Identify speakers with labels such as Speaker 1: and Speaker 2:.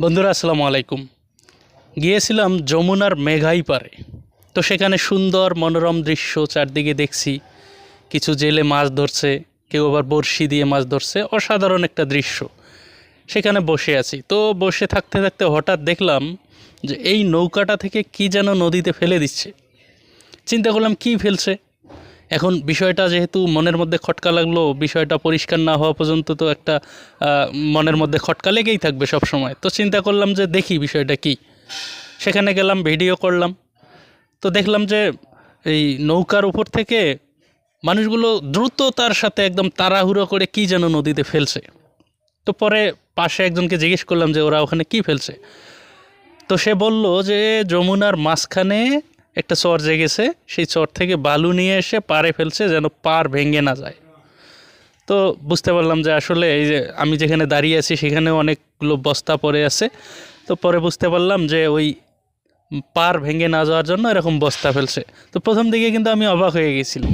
Speaker 1: বন্ধুরা, আসসালামু আলাইকুম। গিয়েছিলাম যমুনার মেঘাই পারে। তো সেখানে সুন্দর মনোরম দৃশ্য চারদিকে দেখছি। কিছু জেলে মাছ ধরছে, কেউ আবার বড়শি দিয়ে মাছ ধরছে। অসাধারণ একটা দৃশ্য। সেখানে বসে আছি। তো বসে থাকতে থাকতে হঠাৎ দেখলাম যে এই নৌকাটা থেকে কি যেন নদীতে ফেলে দিচ্ছে। চিন্তা করলাম, কি ফেলছে? এখন বিষয়টা যেহেতু মনের মধ্যে খটকা লাগল, বিষয়টা পরিষ্কার না হওয়া পর্যন্ত তো একটা মনের মধ্যে খটকা লেগেই থাকবে সব সময় তো চিন্তা করলাম যে দেখি বিষয়টা কি। সেখানে গেলাম ভিডিও করলাম। তো দেখলাম যে এই নৌকার উপর থেকে মানুষগুলো দ্রুততার সাথে একদম তাড়াহুড়ো করে কি যেন নদীতে ফেলছে। তো পরে পাশে একজনকে জিজ্ঞেস করলাম যে ওরা ওখানে কি ফেলছে। তো সে বলল যে যমুনার মাঝখানে একটা চর জেগেছে, সেই চর থেকে বালু নিয়ে এসে পারে ফেলছে যেন পার ভেঙে না যায়। তো বুঝতে পারলাম যে আসলে এই যে আমি যেখানে দাঁড়িয়ে আছি সেখানে অনেকগুলো বস্তা পড়ে আছে। তো পরে বুঝতে পারলাম যে ওই পার ভেঙে না যাওয়ার জন্য এরকম বস্তা ফেলছে। তো প্রথম দিকে কিন্তু আমি অবাক হয়ে গেছিলাম।